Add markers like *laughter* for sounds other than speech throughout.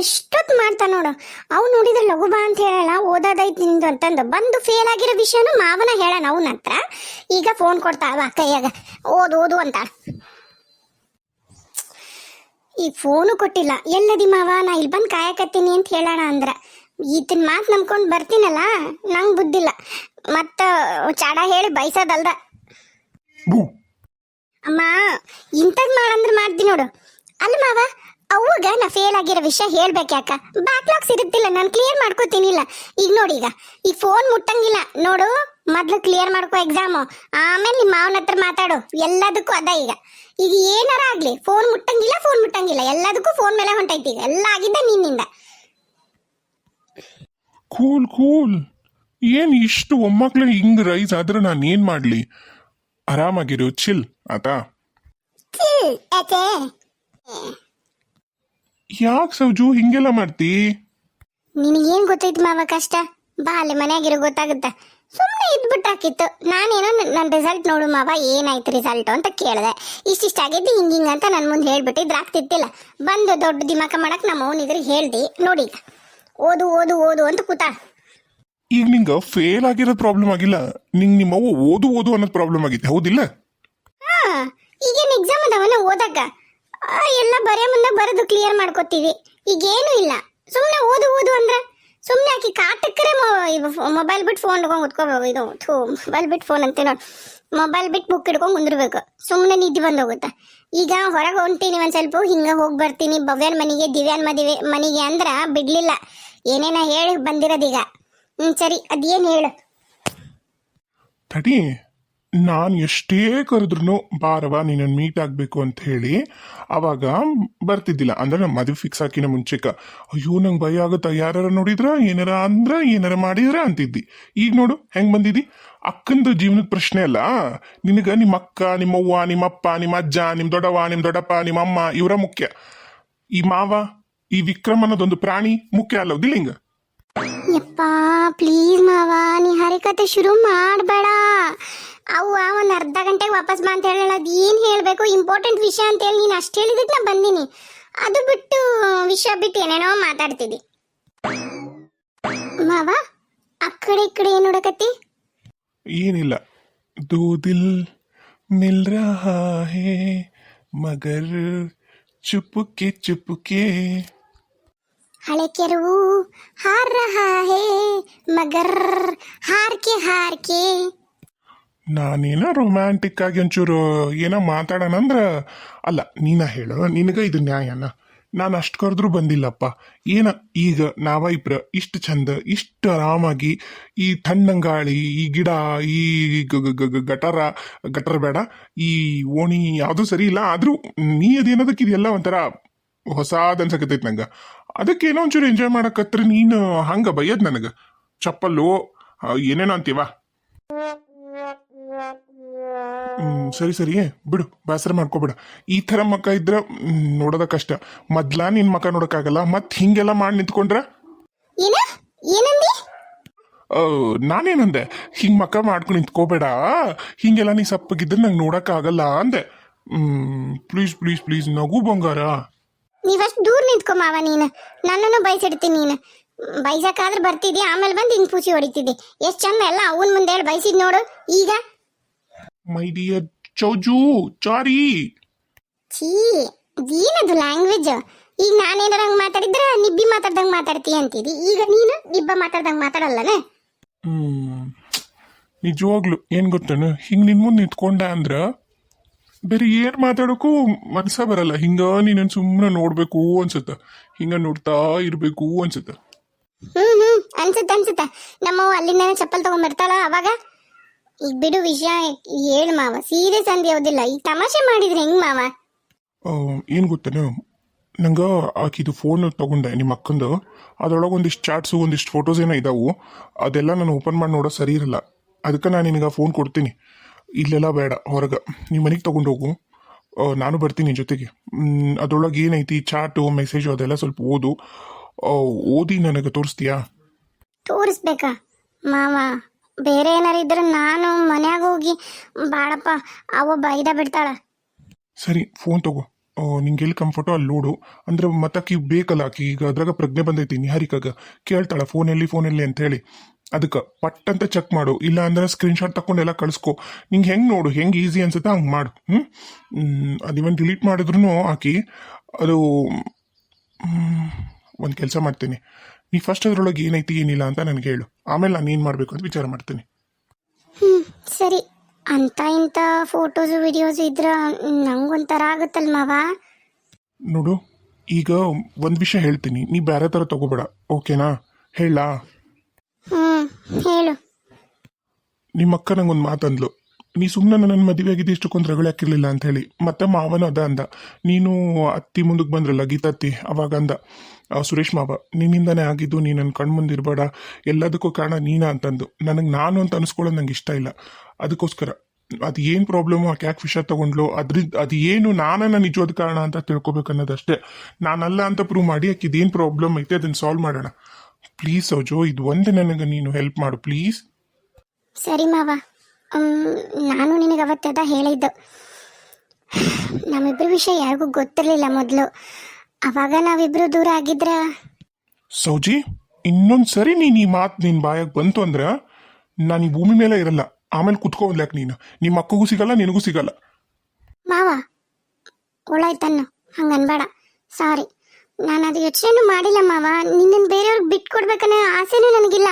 ಎಷ್ಟೊತ್ತು ಮಾಡ್ತಾ ನೋಡು. ಅವ್ ನೋಡಿದ್ರೆ ಲಘು ಬಾ ಅಂತ ಹೇಳಲ್ಲ ಓದೋದೈತ್ ನಿಂದು ಅಂತಂದು. ಬಂದು ಫೇಲ್ ಆಗಿರೋ ವಿಷಯನು ಮಾವನ ಹೇಳೋಣ ಅವನ ಹತ್ರ. ಈಗ ಫೋನ್ ಕೊಡ್ತಾವ ಕೈಯಾಗ. ಓದು ಓದು ಅಂತ. ಈ ಫೋನು ಕೊಟ್ಟಿಲ್ಲ. ಎಲ್ಲದಿ ಮಾವ ನಾ ಇಲ್ಲಿ ಬಂದು ಕಾಯಕತ್ತೀನಿ ಅಂತ ಹೇಳೋಣ ಅಂದ್ರ. ಈತನ ಮಾತು ನಂಬ್ಕೊಂಡು ಬರ್ತೀನಲ್ಲ ನಂಗೆ ಬುದ್ಧಿಲ್ಲ ಮತ್ತೆ ಚಾಡ ಹೇಳಿ ಬಯಸೋದಲ್ದ ಅಮ್ಮ ಇಂಥದ್ ಮಾಡಂದ್ರೆ ಮಾಡ್ತೀನಿ ನೋಡು. ಅಲ್ಲ ಮಾವ ಅವಾಗ ನಾ ಫೇಲ್ ಆಗಿರೋ ವಿಷಯ ಹೇಳ್ಬೇಕು ಯಾಕ? ಬ್ಯಾಕ್ಲಾಗ್ಸ್ ಇರುತ್ತಿಲ್ಲ ನಾನು ಕ್ಲಿಯರ್ ಮಾಡ್ಕೋತೀನಿಲ್ಲ ಈಗ ನೋಡಿ ಈಗ ಈಗ ಫೋನ್ ಮುಟ್ಟಂಗಿಲ್ಲ. ನೋಡು ಮೊದ್ಲು ಕ್ಲಿಯರ್ ಮಾಡ್ಕೋ ಎಕ್ಸಾಮು ಆಮೇಲೆ ನಿಮ್ಮ ಮಾವನ ಹತ್ರ ಮಾತಾಡು. ಎಲ್ಲದಕ್ಕೂ ಅದ ಈಗ. ಈಗ ಏನಾರ ಆಗ್ಲಿ ಫೋನ್ ಮುಟ್ಟಂಗಿಲ್ಲ ಫೋನ್ ಮುಟ್ಟಂಗಿಲ್ಲ. ಎಲ್ಲದಕ್ಕೂ ಫೋನ್ ಮೇಲೆ ಹೊಂಟೈತಿ ಈಗ. ಎಲ್ಲ ಆಗಿದ್ದ ನಿನ್ನಿಂದ. ಕೂಲ್ ಕೂಲ್ ಏನ್ ಇಷ್ಟು ಒಮ್ಮಕ್ಳು ಹಿಂಗ್ ರೈಸ್ ಆದ್ರೆ ನಾನು ಏನು ಮಾಡ್ಲಿ? ಆರಾಮಾಗಿರು ಚಿಲ್ ಆತಾ? ಚಿಲ್ ಯಾಕೆ? ಯಾಕೆ ಸೌಜು? ಹಿಂಗೆಲ್ಲ ಮಾಡ್ತಿ? ನಿನಗೇನ್ ಗೊತ್ತೈತಿ ಮಾವ ಕಷ್ಟ? ಬಾ ಅಲ್ಲಿ ಮನ್ಯಾಗಿರೋ ಗೊತ್ತಾಗುತ್ತ? ಸುಮ್ಮನೆ ಇದ್ಬಿಟ್ಟಾಕಿತ್ತು ನಾನೇನೋ ನನ್ನ ರಿಸಲ್ಟ್ ನೋಡು ಮಾವ ಏನಾಯ್ತು ರಿಸಲ್ಟ್ ಅಂತ ಕೇಳಿದೆ. ಇಷ್ಟಿಷ್ಟ ಆಗೈತಿ ಹಿಂಗ ಹಿಂಗ ಅಂತ ನನ್ನ ಮುಂದೆ ಹೇಳ್ಬಿಟ್ಟಿದ್ರೆ ಆಗ್ತಿತ್ತಿಲ್ಲ ಬಂದು ದೊಡ್ಡ ದಿಮಾಕ ಮಾಡಕ್ ನಮ್ಮ ಅವನ ಇದ್ರೆ ಹೇಳ್ದಿ. ನೋಡಿ ಓದು ಓದು ಓದು ಅಂತ ಕೂತ. ಈಗ ನಿಂಗ ಫೇಲ್ ಆಗಿರೋ ಪ್ರಾಬ್ಲಮ್ ಆಗಿಲ್ಲ. ನಿಂಗ್ ನಿಮ್ಮವ್ವ ಓದು ಓದು ಅನ್ನೋದು ಪ್ರಾಬ್ಲಮ್ ಆಗಿತ್ತು. ಹೌದಿಲ್ಲ? ಹಾ ಈಗೇನು ಎಕ್ಸಾಮ್ ಅದಾವನ ಓದಕ್ಕ? ಎಲ್ಲ ಬರೇ ಮುಂದೆ ಬರೆದು ಕ್ಲಿಯರ್ ಮಾಡ್ಕೋತೀವಿ. ಈಗೇನು ಇಲ್ಲ. ಸುಮ್ಮನೆ ಓದು ಓದು ಅಂದ್ರೆ ಸುಮ್ಮನೆ ಆಕಿ ಕಾಟಕ್ಕರೆ ಮೊಬೈಲ್ ಬಿಟ್ಟು ಫೋನ್ ಹಿಡ್ಕೊಂಡು ಕುತ್ಕೋಬೇಕು ಇದು, ಥೂ ಮೊಬೈಲ್ ಬಿಟ್ಟು ಫೋನ್ ಅಂತ ನೋಡಿ. ಮೊಬೈಲ್ ಬಿಟ್ಟು ಬುಕ್ ಹಿಡ್ಕೊಂಡು ಕುಂದಿರ್ಬೇಕು. ಸುಮ್ಮನೆ ನಿದ್ದೆ ಬಂದು ಹೋಗುತ್ತೆ ಈಗ ಹೊರಗೆ ಹೊಂಟೀನಿ ಒಂದು ಸ್ವಲ್ಪ, ಹಿಂಗೆ ಹೋಗಿ ಬರ್ತೀನಿ. ಭವ್ಯನ ಮನೆಗೆ, ದಿವ್ಯಾನ್ ಮದುವೆ, ಮನೆಗೆ ಅಂದ್ರೆ ಬಿಡಲಿಲ್ಲ. ಏನೇನ ಹೇಳಿ ಬಂದಿರೋದೀಗ. ಹ್ಞೂ ಸರಿ, ಅದೇನು ಹೇಳು? ತಡಿ. ನಾನು ಎಷ್ಟೇ ಕರೆದ್ರು ಬಾರವ ನೀನನ್ನು ಮೀಟ್ ಆಗಬೇಕು ಅಂತ ಹೇಳಿ ಅವಾಗ ಬರ್ತಿದ್ದಿಲ್ಲ. ಅಂದ್ರೆ ನಮ್ಮ ಮದುವೆ ಫಿಕ್ಸ್ ಹಾಕಿನ ಮುಂಚೆಕ, ಅಯ್ಯೋ, ನಂಗೆ ಭಯ ಆಗುತ್ತಾ? ಯಾರು ನೋಡಿದ್ರ? ಏನಾರ ಅಂದ್ರ, ಏನಾರ ಮಾಡಿದ್ರ? ಅಂತಿದ್ದಿ. ಈಗ ನೋಡು, ಹೆಂಗೆ ಬಂದಿದ್ದಿ ಅಕ್ಕಂದು ಜೀವನದ ಪ್ರಶ್ನೆ ಅಲ್ಲ. ನಿನಗೆ ನಿಮ್ಮ ಅಕ್ಕ ನಿಮ್ಮವ್ವ ನಿಮ್ಮಪ್ಪ ನಿಮ್ಮ ಅಜ್ಜ, ನಿಮ್ಮ ದೊಡ್ಡವ್ವ, ನಿಮ್ಮ ದೊಡ್ಡಪ್ಪ, ನಿಮ್ಮ ಅಮ್ಮ, ಇವರ ಮುಖ್ಯ. ಈ ಮಾವ, ಈ ವಿಕ್ರಮ್ ಅನ್ನೋದೊಂದು ಪ್ರಾಣಿ ಮುಖ್ಯ ಅಲ್ಲ ಹಿಂಗ? ಪ್ಲೀಸ್ ಮಾವ, ನೀ ಹರಿಕತೆ ಶುರು ಮಾಡಬೇಡ. ಅವು ಒಂದು ಅರ್ಧ ಗಂಟೆಗೆ ವಾಪಸ್ ಬಾ ಅಂತ ಹೇಳಲ್ಲ ಅದು ಏನು ಹೇಳಬೇಕು? ಇಂಪಾರ್ಟೆಂಟ್ ವಿಷಯ ಅಂತ ಹೇಳಿ ನೀನು ಅಷ್ಟು ಹೇಳಿದಕ್ಕೆ ನಾನು ಬಂದೀನಿ. ಅದು ಬಿಟ್ಟು ವಿಷಯ ಬಿಟ್ಟು ಏನೇನೋ ಮಾತಾಡ್ತಿದ್ದಿ. ಮಾವ ಆ ಕಡೆ ಈ ಕಡೆ ಏನು ನೋಡಕತ್ತಿ? ಏನಿಲ್ಲ. ದೋ ದಿಲ್ ಮಿಲ್ ರಹಾ ಹೇ ಮಗರ್ ಚುಪುಕೆ ಚುಪುಕೆ. ಹಳೆ ಕೆರವು ಹಾರ್ ರಹಾ ಹೇ ಮಗರ್ ಹಾರ್ಕೆ ಹಾರ್ಕೆ. ನಾನೇನ ರೊಮ್ಯಾಂಟಿಕ್ ಆಗಿ ಒಂಚೂರು ಏನೋ ಮಾತಾಡೋಣ ಅಂದ್ರೆ ಅಲ್ಲ, ನೀನ ಹೇಳು, ನಿನಗ ಇದು ನ್ಯಾಯನ. ನಾನು ಅಷ್ಟು ಕರೆದ್ರೂ ಬಂದಿಲ್ಲಪ್ಪ. ಏನ ಈಗ ನಾವ ಇಬ್ರ ಇಷ್ಟು ಚಂದ, ಇಷ್ಟು ಆರಾಮಾಗಿ ಈ ತಣ್ಣಂಗಾಳಿ, ಈ ಗಿಡ, ಈ ಗಟರ ಗಟರ ಬೇಡ, ಈ ಓಣಿ ಯಾವುದು ಸರಿ ಇಲ್ಲ, ಆದರೂ ನೀ ಅದೇನದಕ್ಕೆ ಇದೆಲ್ಲ ಒಂಥರ ಹೊಸಾದ ಅನ್ಸಕತ್ತೈತೆ ನಂಗೆ. ಅದಕ್ಕೆ ಏನೋ ಒಂಚೂರು ಎಂಜಾಯ್ ಮಾಡಕತ್ರ, ನೀನು ಹಂಗ ಬೈಯದ್ ನನಗ. ಚಪ್ಪಲ್ಲು ಏನೇನೋ ಅಂತೀವ? ಹ್ಮ್ ಸರಿ ಸರಿ. ಬಿಡು ಬೇಸರ ಮಾಡ್ಕೋಬೇಡ. ಈ ತರ ಮಕ್ಕ ಇದ್ರೆ ನೋಡೋದ ಕಷ್ಟ. ಮೊದ್ಲ ನಿನ್ ಮಕ್ಕ ನೋಡೋಕ್ಕಾಗಲ್ಲ ಮತ್ ಹಿಂಗೆಲ್ಲ ಮಾಡಿ ನಿಂತ್ಕೊಂಡ್ರ? ಏನ? ಏನಂದಿ? ಆ, ನಾನೇನಂದೆ? ಹಿಂಗ್ ಮಕ್ಕ ಮಾಡ್ಕೊಂಡು ನಿಂತ್ಕೋಬೇಡ. ಹಿಂಗೆಲ್ಲ ನೀ ಸಪ್ಪಗಿದ್ರೆ ನಂಗೆ ನೋಡೋಕ್ಕಾಗಲ್ಲ ಅಂದೆ. ಹ್ಮ್ ಪ್ಲೀಸ್ ಪ್ಲೀಸ್ ಪ್ಲೀಸ್ ನಗು ಬಂಗಾರ. ನೀವಷ್ಟು ದೂರ ನಿಂತ್ಕೊ ಮಾವ ನೀನು. ನನ್ನನ್ನು ಬಯಸಿಡ್ತೀನಿ ನೀನು. ಬೈಸಕ್ಕಾದ್ರೆ ಬರ್ತಿದ್ದಿ ಆಮೇಲೆ ಬಂದು ಹಿಂಗೆ ಪೂಸಿ ಹೊಡಿತಿದ್ದಿ. ಎಷ್ಟು ಚಂದ ಎಲ್ಲ ಅವನ್ ಮುಂದೆ ಹೇಳಿ ಬಯಸಿದ್ ನೋಡು. ಈಗ ಮೈ ಡಿಯರ್ ಚೌಜು ಚಾರಿ ಛೀ ಏನದು ಲ್ಯಾಂಗ್ವೇಜ್ ಈಗ ನಾನೇನಾರ ಹಂಗ್ ಮಾತಾಡಿದ್ರೆ ನಿಬ್ಬಿ ಮಾತಾಡ್ದಂಗ್ ಮಾತಾಡ್ತೀಯ ಅಂತಿದ್ದಿ ಈಗ ನೀನು ನಿಬ್ಬ ಮಾತಾಡ್ದಂಗ್ ಮಾತಾಡಲ್ಲನೆ? ನಿಜವಾಗ್ಲು ಏನು ಗೊತ್ತೇನು? ಹಿಂಗ್ ನಿನ್ ಮುಂದೆ ನಿಂತ್ಕೊಂಡ ಅಂದ್ರೆ ಬೇರೆ ಏನು ಮಾತಾಡೋಕ್ಕೂ ಮನ್ಸ ಬರಲ್ಲ. ಹಿಂಗ ನೀನು ಸುಮ್ಮನೆ ನೋಡಬೇಕು ಅನ್ಸುತ್ತ. ಹಿಂಗ ನೋಡ್ತಾ ಇರ್ಬೇಕು ಅನ್ಸುತ್ತ. ಹ್ಮ್ ಹ್ಮ್. ಅನ್ಸುತ್ತ ಅನ್ಸುತ್ತ. ನಮ್ಮವ್ವ ಅಲ್ಲಿಂದ ಚಪ್ಪಲ್ ತಗೊಂಡ್ಬರ್ತಾಳ ಅವಾಗ? ಈಗ ಬಿಡು ವಿಷಯ ಹೇಳು ಮಾವ. ಸೀರಿಯಸ್ ಅಂದ್ ಯಾವ್ದಿಲ್ಲ ಈ ತಮಾಷೆ ಮಾಡಿದ್ರೆ ಹೆಂಗ್ ಮಾವ? ಏನ್ ಗೊತ್ತೇನು? ನಂಗ ಆಕಿದು ಫೋನ್ ತಗೊಂಡೆ ನಿಮ್ಮ ಅಕ್ಕಂದು. ಅದ್ರೊಳಗೆ ಒಂದಿಷ್ಟು ಚಾಟ್ಸು ಒಂದಿಷ್ಟು ಫೋಟೋಸ್ ಏನೋ ಇದಾವು. ಅದೆಲ್ಲ ನಾನು ಓಪನ್ ಮಾಡಿ ನೋಡೋ ಸರಿ ಇರಲ್ಲ. ಅದಕ್ಕೆ ನಾನು ನಿನಗೆ ಫೋನ್ ಕೊಡ್ತೀನಿ. ಇಲ್ಲೆಲ್ಲ ಬೇಡ ಹೊರಗೆ. ನೀವು ಮನೆಗೆ ತಗೊಂಡು ಹೋಗು. ಆ, ನಾನು ಬರ್ತೀನಿ ಜೊತೆಗೆ. ಅದರೊಳಗೆ ಏನೈತಿ? ಚಾಟು ಮೆಸೇಜು ಅದೆಲ್ಲ ಸ್ವಲ್ಪ ಓದು. ಓದಿ ನನಗೆ ತೋರಿಸ್ತೀಯಾ? ತೋರಿಸ್ಬೇಕಾ? ಮಾವ ಬೇರೆ ಏನಾರ ಇದ್ರೆ ನಾನು ಮನ್ಯಾಗ ಹೋಗಿ, ಬಾಳಪ್ಪ ಅವ ಬೈದ ಬಿಡ್ತಾಳ. ಸರಿ ಫೋನ್ ತಗೋ. ನಿಂಗೆ ಎಲ್ಲಿ ಕಂಫರ್ಟೋ ಅಲ್ಲಿ ನೋಡು. ಅಂದ್ರೆ ಮತ್ತಾಕಿ ಬೇಕಲ್ಲ ಆಕಿ, ಈಗ ಅದ್ರಾಗ ಪ್ರಜ್ಞೆ ಬಂದೈತಿ ನಿಹಾರಿಕಾಗ. ಕೇಳ್ತಾಳ ಫೋನ್ ಎಲ್ಲಿ ಫೋನ್ ಎಲ್ಲಿ ಅಂತ ಹೇಳಿ ಅದಕ್ಕೆ ಪಟ್ ಅಂತ ಚೆಕ್ ಮಾಡು. ಇಲ್ಲ ಅಂದ್ರೆ ಸ್ಕ್ರೀನ್ಶಾಟ್ ತಕೊಂಡೆಲ್ಲ ಕಳಿಸ್ಕೊ. ನಿಂಗೆ ಹೆಂಗೆ ನೋಡು, ಹೆಂಗೆ ಈಸಿ ಅನ್ಸುತ್ತೆ ಹಂಗೆ ಮಾಡು. ಹ್ಞೂ ಅದಿವನ್ ಡಿಲೀಟ್ ಮಾಡಿದ್ರು ಆಕಿ, ಅದು ಒಂದು ಕೆಲಸ ಮಾಡ್ತೀನಿ. ನೀ ಫಸ್ಟ್ ಅದ್ರೊಳಗೆ ಏನೈತಿ ಏನಿಲ್ಲ ಅಂತ ನನಗೆ ಹೇಳು. ಆಮೇಲೆ ನಾನು ಏನು ಮಾಡಬೇಕು ಅಂತ ವಿಚಾರ ಮಾಡ್ತೀನಿ. ಹ್ಮ್ ಸರಿ. ಅಂತ ಇಂಥ ಫೋಟೋಸ್ ವಿಡಿಯೋಸ್ ಇದ್ರ ನಂಗೊಂಥರ ಆಗುತ್ತಲ್ ಮಾವ. ನೋಡು ಈಗ ಒಂದು ವಿಷಯ ಹೇಳ್ತೀನಿ. ನೀ ಬೇರೆ ಥರ ತಗೋಬೇಡ ಓಕೆನಾ? ಹೇಳಾ ಹ್ಮ್ ಹೇಳು. ನಿಮ್ಮ ಅಕ್ಕ ನಂಗೊಂದು ಮಾತಂದ್ಲು ನೀ ಸುಮ್ಮನೆ ನನ್ನ ಮದುವೆ ಆಗಿದ್ದು ಇಷ್ಟಕ್ಕೊಂದು ಹಾಕಿರ್ಲಿಲ್ಲ ಅಂತ ಹೇಳಿ ಮತ್ತೆ ಮಾವನ ಅದ ಅಂದ. ನೀನು ಅತ್ತಿ ಮುಂದಕ್ಕೆ ಬಂದ್ರಲ್ಲ ಗೀತತ್ತಿ ಅವಾಗ ಅಂದ. ಆ, ಸುರೇಶ್ ಮಾವ ನಿನ್ನಿಂದಾನೇ ಆಗಿದ್ದು ನೀ ನನ್ನ ಕಣ್ಮುಂದೆ ಇರಬೇಡ. ಎಲ್ಲದಕ್ಕೂ ಕಾರಣ ನೀನಾ ಅಂತಂದು. ನನಗೆ ನಾನು ಅಂತ ಅನಿಸ್ಕೊಳ್ಳೋದು ನಂಗೆ ಇಷ್ಟ ಇಲ್ಲ. ಅದಕ್ಕೋಸ್ಕರ. ಅದು ಏನು ಪ್ರಾಬ್ಲಮ್ಮು ಆಕೆ ಯಾಕೆ ವಿಷಯ ತೊಗೊಂಡ್ಲು? ಅದ್ರಿಂದ ಅದು ಏನು ನಾನನ್ನ ನಿಜವಾದ ಕಾರಣ ಅಂತ ತಿಳ್ಕೊಬೇಕು ಅನ್ನೋದಷ್ಟೇ. ನಾನಲ್ಲ ಅಂತ ಪ್ರೂವ್ ಮಾಡಿ ಆಕೆ ಇದೇನು ಪ್ರಾಬ್ಲಮ್ ಐತೆ ಅದನ್ನು ಸಾಲ್ವ್ ಮಾಡೋಣ. ಪ್ಲೀಸ್ ಸೌಜೋ ಇದು ಒಂದು ನನಗೆ ನೀನು ಹೆಲ್ಪ್ ಮಾಡು ಪ್ಲೀಸ್ ಸರಿ ಮಾವ. ನಾನು ನಿನಗೆ ಅವತ್ತದ ಹೇಳಿದ್ದು. ನಮ್ಮಿಬ್ಬರ ವಿಷಯ ಯಾರಿಗೂ ಗೊತ್ತಿರಲಿಲ್ಲ ಮೊದಲು. ಅವಾಗ ನಾವಿಬ್ರು ದೂರ ಆಗಿದ್ರ? ಸೌಜಿ ಇನ್ನೊಂದು ಸರಿ ನೀನು ಈ ಮಾತು ನಿನ್ನ ಬಾಯಾಗ ಬಂತು ಅಂದ್ರೆ ನಾನು ಈ ಭೂಮಿ ಮೇಲೆ ಇರಲ್ಲ. ಆಮೇಲೆ ಕುತ್ಕೋದ್ಲಾಕ್ ನೀನು? ನಿಮ್ಮ ಅಕ್ಕಗೂ ಸಿಗಲ್ಲ ನಿನಗೂ ಸಿಗಲ್ಲ. ಮಾವ ಒಳ್ಳಾಯ್ತನ್ನು ಹಂಗನ್ಬೇಡ. ಸಾರಿ. ನಾನು ಅದು ಯೋಚನೆ ಮಾಡಿಲ್ಲ ಮಾವ. ನಿನ್ನನ್ನು ಬೇರೆಯವ್ರಿಗೆ ಬಿಟ್ಟು ಕೊಡ್ಬೇಕನ್ನೋ ಆಸೆನೂ ನನಗಿಲ್ಲ.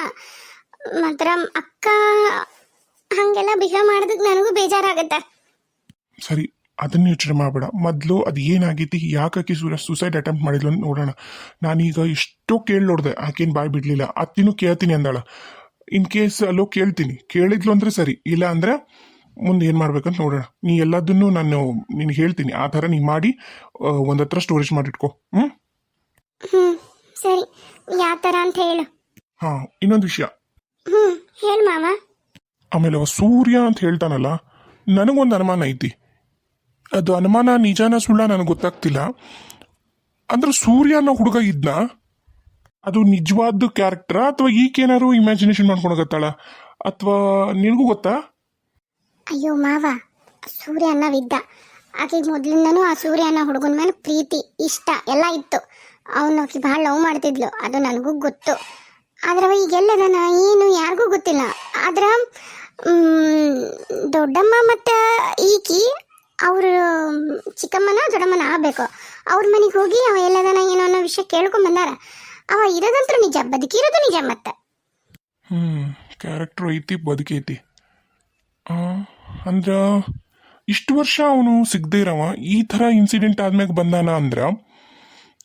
ಮಾತ್ರ ಅಕ್ಕ ಹಾಗೆಲ್ಲ ಬಿಹೇವ್ ಮಾಡೋದಕ್ಕೆ ನನಗೂ ಬೇಜಾರಾಗತ್ತೆ. ಸರಿ ಅದನ್ನ ಯೋಚನೆ ಮಾಡಬೇಡ. ಮೊದಲು ಅದು ಏನಾಗೈತಿ ಯಾಕೆ ಸೂರ್ಯ ಸುಸೈಡ್ ಅಟೆಂಪ್ಟ್ ಮಾಡಿದ್ಲು ಅಂತ ನೋಡೋಣ. ನಾನೀಗ ಎಷ್ಟೋ ಕೇಳಿ ನೋಡಿದೆ ಆಕೇನು ಬಾಯ್ ಬಿಡ್ಲಿಲ್ಲ. ಅತ್ತಿನೂ ಕೇಳ್ತೀನಿ ಅಂದಾಳ. ಇನ್ ಕೇಸ್ ಅಲ್ಲೋ ಕೇಳ್ತೀನಿ. ಕೇಳಿದ್ಲು ಅಂದ್ರೆ ಸರಿ ಇಲ್ಲ ಅಂದ್ರೆ ಮುಂದೆ ಏನು ಮಾಡ್ಬೇಕಂತ ನೋಡೋಣ. ನೀ ಎಲ್ಲದನ್ನು ನಾನು ನಿನ್ಗೆ ಹೇಳ್ತೀನಿ. ಆ ಥರ ನೀ ಮಾಡಿ ಒಂದತ್ರ ಸ್ಟೋರೇಜ್ ಮಾಡಿಟ್ಕೋ. ಹ್ಞೂ ಹ್ಞೂ ಸರಿ. ಯಾವ ಥರ ಅಂತ ಹೇಳು. ಹಾಂ ಇನ್ನೊಂದು ವಿಷಯ. ಹ್ಞೂ ಹೇಳು ಮಾವ ಆಮೇಲೆ ಸೂರ್ಯ ಅಂತ ಹೇಳ್ತಾನಲ್ಲ, ನನಗೊಂದು ಅನುಮಾನ ಐತಿ. ಅದು ಅನುಮಾನ, ನಿಜಾನ, ಸುಳ್ಳ ನನಗೆ ಗೊತ್ತಾಗ್ತಿಲ್ಲ. ಅಂದ್ರೆ ಸೂರ್ಯ ಅನ್ನೋ ಹುಡುಗ ಇದ್ನ, ಅದು ನಿಜವಾದ ಕ್ಯಾರೆಕ್ಟರ್ ಅಥವಾ ಈಗೇನಾರು ಇಮ್ಯಾಜಿನೇಷನ್ ಮಾಡ್ಕೊಳಕತ್ತಾಳ ಅಥವಾ ನಿನಗೂ ಗೊತ್ತಾ? ಅಯ್ಯೋ ಮಾವ, ಸೂರ್ಯ ಅನ್ನವಿದ್ದ ಆಕೆಗೆ ಮೊದಲಿಂದನೂ ಆ ಸೂರ್ಯ ಅನ್ನೋ ಹುಡುಗನ ಮೇಲೆ ಪ್ರೀತಿ, ಇಷ್ಟ ಎಲ್ಲ ಇತ್ತು. ಅವನು ಆಕೆ ಭಾಳ ಲವ್ ಮಾಡ್ತಿದ್ಲು, ಅದು ನನಗೂ ಗೊತ್ತು. ಆದ್ರೆ ಅವ ಈಗ ಎಲ್ಲದನ ಏನು ಯಾರಿಗೂ ಗೊತ್ತಿಲ್ಲ. ಆದ್ರೆ ದೊಡ್ಡಮ್ಮ ಮತ್ತು ಈಕಿ ಅವರು ಚಿಕ್ಕಮ್ಮನ ದೊಡ್ಡಮ್ಮನ ಆಗಬೇಕು. ಅವ್ರ ಮನೆಗೆ ಹೋಗಿ ಅವ ಎಲ್ಲದನ ಏನೋ ಅನ್ನೋ ವಿಷಯ ಕೇಳ್ಕೊಂಡ್ ಬಂದಾರ. ಅವ ಇರೋದಂತೂ ನಿಜ ಬದುಕಿರೋದು ನಿಜ ಮತ್ತೆ. ಹ್ಞೂ ಕ್ಯಾರೆಕ್ಟ್ರ್ ಐತಿ ಬದುಕೈತಿ. ಅಂದ್ರೆ ಇಷ್ಟು ವರ್ಷ ಅವನು ಸಿಗದೆ ಇರವ ಈ ಥರ ಇನ್ಸಿಡೆಂಟ್ ಆದ್ಮ್ಯಾಗ ಬಂದಾನ ಅಂದ್ರೆ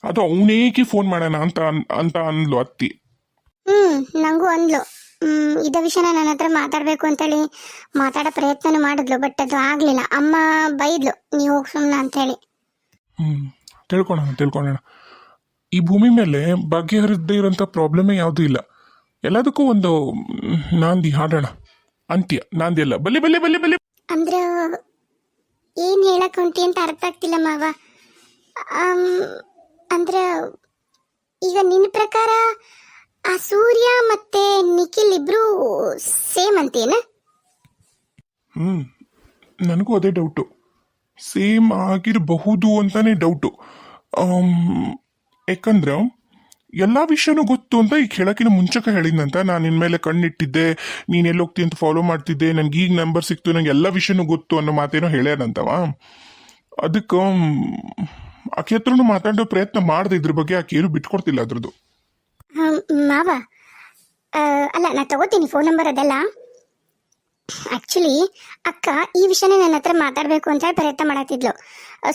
ಅದು ಅವನೇಕೆ ಫೋನ್ ಮಾಡೋಣ ಅಂತ ಅನ್- ಅಂತ ಅಂದ್ಲು ಅತ್ತಿ. ಹ್ಞೂ ನಂಗೂ ಅಂದ್ಲು. ಇದ ವಿಷಯನ ನನ್ನ ಹತ್ರ ಮಾತಾಡ್ಬೇಕು ಅಂತೇಳಿ ಮಾತಾಡೋ ಪ್ರಯತ್ನನೂ ಮಾಡಿದ್ಲು ಬಟ್ ಅದು ಆಗ್ಲಿಲ್ಲ. ಅಮ್ಮ ಬೈದ್ಲು ನೀವು ಹೋಗ್ ಸುಮ್ನ ಅಂತೇಳಿ. ಹೇಳಿ ತಿಳ್ಕೊಳ್ಳೋಣ ತಿಳ್ಕೊಳ್ಳೋಣ ಈ ಭೂಮಿ ಮೇಲೆ ಬಗೆಹರಿದ್ದೇ ಇರೋಂಥ ಪ್ರಾಬ್ಲಮೇ ಯಾವುದೂ ಇಲ್ಲ. ಎಲ್ಲದಕ್ಕೂ ಒಂದು ನಾಂದಿ ಹಾಡೋಣ. ಅಂತ್ಯ ನಾಂದಿ ಅಲ್ಲ. ಬಲ್ಲಿ ಬಲ್ಲಿ ಬಲ್ಲಿ ಬಲ್ಲಿ. ಅಂದ್ರೆ ಏನ್ ಹೇಳಕ್ ಹೊಂಟಿ ಅಂತ ಅರ್ಥ ಆಗ್ತಿಲ್ಲ ಮಾವ. ಅಂದ್ರ ಈಗ ನಿನ್ನ ಪ್ರಕಾರ ಆ ಸೂರ್ಯ ಮತ್ತೆ ನಿಖಿಲ್ ಇಬ್ರು ಸೇಮ್ ಅಂತೇನ ಹ್ಮ್, ನನಗೂ ಅದೇ ಡೌಟು. ಸೇಮ್ ಆಗಿರಬಹುದು ಅಂತಾನೆ ಡೌಟು. ಯಾಕಂದ್ರೆ ಎಲ್ಲ ವಿಷಯನೂ ಗೊತ್ತು ಅಂತ ಈಗ ಹೇಳಕ್ಕಿನ ಮುಂಚಕ ಹೇಳಿದ್ನಂತ ನಾನು ನಿನ್ನ ಮೇಲೆ ಕಣ್ಣಿಟ್ಟಿದ್ದೆ, ನೀನು ಎಲ್ಲಿ ಹೋಗ್ತಿ ಅಂತ ಫಾಲೋ ಮಾಡ್ತಿದ್ದೆ ನನಗೆ ಈಗ ನಂಬರ್ ಸಿಕ್ತು, ನಂಗೆ ಎಲ್ಲ ವಿಷಯನೂ ಗೊತ್ತು ಅನ್ನೋ ಮಾತೇನೋ ಹೇಳ್ಯಾನಂತವ ಅದಕ್ಕೆ, ಆಕೆ ಹತ್ರನು ಮಾತಾಡೋ ಪ್ರಯತ್ನ ಮಾಡ್ದೆ ಇದ್ರ ಬಗ್ಗೆ ಆಕೆ ಏನು ಬಿಟ್ಕೊಡ್ತಿಲ್ಲ ಅದ್ರದ್ದು. ಮಾವ. ಅಲ್ಲ, ನಾ ತಗೋತೀನಿ ಫೋನ್ ನಂಬರ್ ಅದೆಲ್ಲ. ಆ್ಯಕ್ಚುಲಿ ಅಕ್ಕ ಈ ವಿಷಯನೇ ನನ್ನ ಹತ್ರ ಮಾತಾಡಬೇಕು ಅಂತ ಹೇಳಿ ಪ್ರಯತ್ನ ಮಾಡತ್ತಿದ್ಲು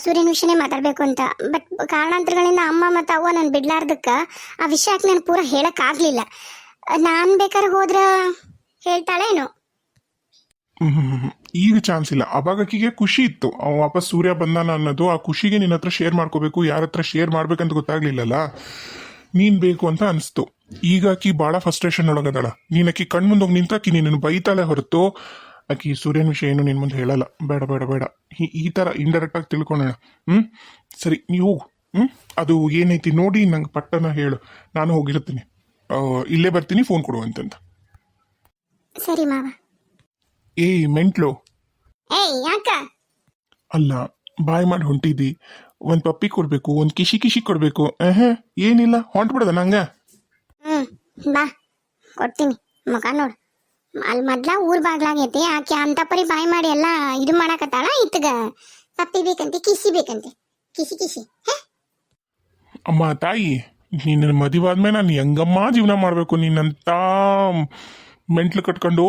ಸೂರ್ಯನ ವಿಷಯನೇ ಮಾತಾಡಬೇಕು ಅಂತ. ಬಟ್ ಕಾರಣಾಂತರಗಳಿಂದ ಅಮ್ಮ ಮತ್ತು ಅವ್ವ ನಾನು ಬಿಡ್ಲಾರ್ದಕ್ಕೆ ಆ ವಿಷಯಕ್ಕೆ ನಾನು ಪೂರ ಹೇಳೋಕ್ಕಾಗಲಿಲ್ಲ ನಾನು ಬೇಕಾದ್ರೆ ಹೋದ್ರೆ ಹೇಳ್ತಾಳೇನು. ಈಗ ಚಾನ್ಸ್ ಇಲ್ಲ. ಅವಾಗ ಖುಷಿ ಇತ್ತು. ವಾಪಸ್ ಸೂರ್ಯ ಬಂದಾನ ಅನ್ನೋದು ಆ ಖುಷಿಗೆ ನಿನ್ನ ಹತ್ರ ಶೇರ್ ಮಾಡ್ಕೋಬೇಕು, ಯಾರ ಹತ್ರ ಶೇರ್ ಮಾಡ್ಬೇಕಂತ ಗೊತ್ತಾಗ್ಲಿಲ್ಲಲ್ಲ. ನೀನ್ ಬೇಕು ಅಂತ ಅನಿಸ್ತು. ಈಗ ಆಕಿ ಭಾಳ ಫ್ರಸ್ಟ್ರೇಷನ್ ಒಳಗದಾಳ ನೀನ್ ಆಕಿ ಕಣ್ ಮುಂದೆ ಹೋಗಿ ನಿಂತ ಆಕಿ ನಿನ್ನ ಬೈತಾಳೆ ಹೊರತು ಆಕಿ ಸೂರ್ಯನ ವಿಷಯ ಏನು ನಿನ್ ಮುಂದೆ ಹೇಳಲ್ಲ. ಬೇಡ ಬೇಡ ಬೇಡ. ಈ- ತರ ಇಂಡೈರೆಕ್ಟ್ ಆಗಿ ತಿಳ್ಕೊಳ್ಳೋಣ ಹ್ಮ್? ಸರಿ ನೀವು ಹೋಗು. ಹ್ಮ್? ಅದು ಏನೈತಿ ನೋಡಿ ನಂಗೆ ಪಟ್ಟನ ಹೇಳು. ನಾನು ಹೋಗಿರ್ತೀನಿ. ಇಲ್ಲೇ ಬರ್ತೀನಿ ಫೋನ್ ಕೊಡು ಅಂತಂತ ಸರಿ ಮಾವ. ಏಯ್ ಮೆಂಟ್ಲು. ಏಯ್ ಯಾಕ? ಅಲ್ಲ ಬಾಯ್ ಮಾಡಿ ಹೊಂಟಿದ್ದಿ ಒಂದು ಪಪ್ಪಿ ಕೊಡಬೇಕು ಒಂದು ಕಿಶಿ ಕಿಶಿ ಕೊಡಬೇಕು. ಏಹೇ ಏನಿಲ್ಲ ಹೊಂಟ್ಬಿಡದ ನಂಗೆ? ಹ್ಮ್ ಬಾ ಕೊಡ್ತೀನಿ. ಮಗ ನೋಡು. ಅಲ್ಲಿ ಮೊದ್ಲ ಊರ್ ಬಾಗ್ಲಾಗೈತಿ ಆಕೆ ಅಂತ ಪರಿ ಬಾಯ್ ಮಾಡಿ ಎಲ್ಲ ಇದು ಮಾಡಕತ್ತಾಳ? ಇತ್ತಗ ಪಪ್ಪಿ ಬೇಕಂತೆ ಕಿಸಿ ಬೇಕಂತೆ. ಕಿಸಿ ಕಿಸಿ ಹೇ? ಅಮ್ಮ ತಾಯಿ ನಿನ್ನ ಮದುವೆ ಆದ್ಮೇಲೆ ನಾನು ಹೆಂಗಮ್ಮ ಜೀವನ ಮಾಡಬೇಕು ನಿನ್ನಂತ ಮೆಂಟ್ಲು ಕಟ್ಕೊಂಡು?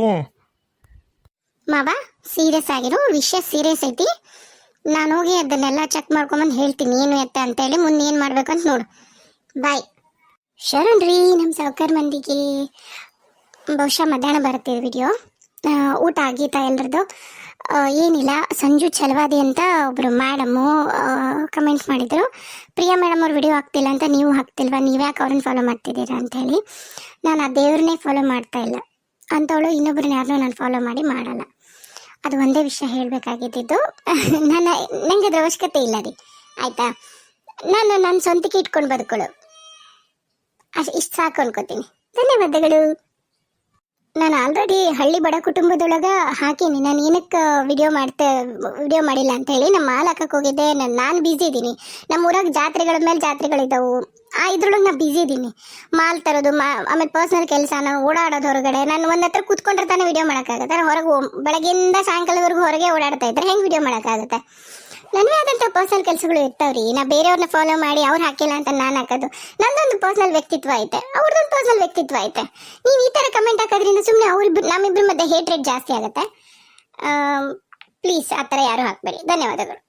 ಮಾವ ಸೀರಿಯಸ್ ಆಗಿರು ವಿಷಯ ಸೀರಿಯಸ್ ಐತಿ. ನಾನು ಹೋಗಿ ಅದನ್ನೆಲ್ಲ ಚೆಕ್ ಮಾಡ್ಕೊಂಬಂದು ಹೇಳ್ತೀನಿ, ಏನು ಎತ್ತ ಅಂತೇಳಿ ಮುಂದೆ ಏನು ಮಾಡ್ಬೇಕು ಅಂತ ನೋಡು. ಬಾಯ್ ಶರಣ್ ರೀ ನಮ್ಮ ಸಾವುಕಾರ ಮಂದಿಗೆ. ಬಹುಶಃ ಮಧ್ಯಾಹ್ನ ಬರುತ್ತೆ ವಿಡಿಯೋ ಊಟ ಆಗೀತಾ ಎಲ್ಲರದು ಏನಿಲ್ಲ, ಸಂಜು ಚಲವಾದಿ ಅಂತ ಒಬ್ಬರು ಮೇಡಮು ಕಮೆಂಟ್ ಮಾಡಿದರು. ಪ್ರಿಯಾ ಮೇಡಮ್ ಅವ್ರ ವಿಡಿಯೋ ಹಾಕ್ತಿಲ್ಲ ಅಂತ ನೀವು ಹಾಕ್ತಿಲ್ವಾ? ನೀವ್ಯಾಕೆ ಅವ್ರನ್ನ ಫಾಲೋ ಮಾಡ್ತಿದ್ದೀರಾ ಹೇಳಿ. ನಾನು ಆ ದೇವ್ರನ್ನೇ ಫಾಲೋ ಮಾಡ್ತಾ ಇಲ್ಲ. ಅಂಥವಳು ಇನ್ನೊಬ್ರನ್ನ ಯಾರನ್ನೂ ನಾನು ಫಾಲೋ ಮಾಡಿ ಮಾಡಲ್ಲ. ಅದು ಒಂದೇ ವಿಷಯ ಹೇಳಬೇಕಾಗಿದ್ದು *laughs* ನನ್ನ ನನಗೆ ಅದ್ರ ಅವಶ್ಯಕತೆ ಇಲ್ಲ ರೀ. ಆಯ್ತಾ? ನಾನು ನನ್ನ ಸ್ವಂತಕ್ಕೆ ಇಟ್ಕೊಂಡು ಬದುಕೊಳ್ಳು ಅಷ್ಟು ಇಷ್ಟು ಸಾಕು ಅನ್ಕೋತೀನಿ. ಧನ್ಯವಾದಗಳು. ನಾನು ಆಲ್ರೆಡಿ ಹಳ್ಳಿ ಬಡ ಕುಟುಂಬದೊಳಗ ಹಾಕೀನಿ ನಾನು ಏನಕ್ಕೆ ವಿಡಿಯೋ ಮಾಡ್ತೆ ವಿಡಿಯೋ ಮಾಡಿಲ್ಲ ಅಂತ ಹೇಳಿ ನಮ್ಮ ಮಾಲ್ ಹಾಕಕ್ಕೆ ಹೋಗಿದ್ದೆ. ನಾನು ನಾನು ಬ್ಯುಸಿ ಇದ್ದೀನಿ ನಮ್ಮ ಊರಾಗ ಜಾತ್ರೆಗಳ ಮೇಲೆ ಜಾತ್ರೆಗಳಿದ್ದಾವು ಆ, ಇದ್ರೊಳಗೆ ನಾನು ಬ್ಯುಸಿ ಇದ್ದೀನಿ ಮಾಲ್ ತರೋದು, ಮಾ, ಆಮೇಲೆ ಪರ್ಸ್ನಲ್ ಕೆಲಸ ನಾನು ಓಡಾಡೋದು ಹೊರಗಡೆ. ನಾನು ಒಂದು ಹತ್ರ ಕೂತ್ಕೊಂಡ್ರೆ ತಾನೇ ವಿಡಿಯೋ ಮಾಡೋಕ್ಕಾಗತ್ತೆ. ಹೊರಗೆ ಬೆಳಗ್ಗೆಯಿಂದ ಸಾಯಂಕಾಲದವರೆಗೂ ಹೊರಗೆ ಓಡಾಡ್ತಾ ಇದ್ರೆ ಹೆಂಗೆ ವಿಡಿಯೋ ಮಾಡೋಕ್ಕಾಗತ್ತೆ? ನನವೇ ಆದಂಥ ಪರ್ಸನಲ್ ಕೆಲಸಗಳು ಇರ್ತಾವ್ರಿ. ನಾ ಬೇರೆಯವ್ರನ್ನ ಫಾಲೋ ಮಾಡಿ ಅವ್ರು ಹಾಕಿಲ್ಲ ಅಂತ ನಾನು ಹಾಕೋದು. ನಂದೊಂದು ಪರ್ಸನಲ್ ವ್ಯಕ್ತಿತ್ವ ಐತೆ. ಅವ್ರದ್ದೊಂದು ಪರ್ಸನಲ್ ವ್ಯಕ್ತಿತ್ವ ಐತೆ. ನೀವು ಈ ಥರ ಕಮೆಂಟ್ ಹಾಕೋದ್ರಿಂದ ಸುಮ್ಮನೆ ಅವ್ರಿಬ್ರು ನಮ್ಮಿಬ್ರ ಮಧ್ಯೆ ಹೇಟ್ ರೇಟ್ ಜಾಸ್ತಿ ಆಗುತ್ತೆ. ಪ್ಲೀಸ್ ಆ ಥರ ಯಾರು ಹಾಕಬೇಡಿ. ಧನ್ಯವಾದಗಳು.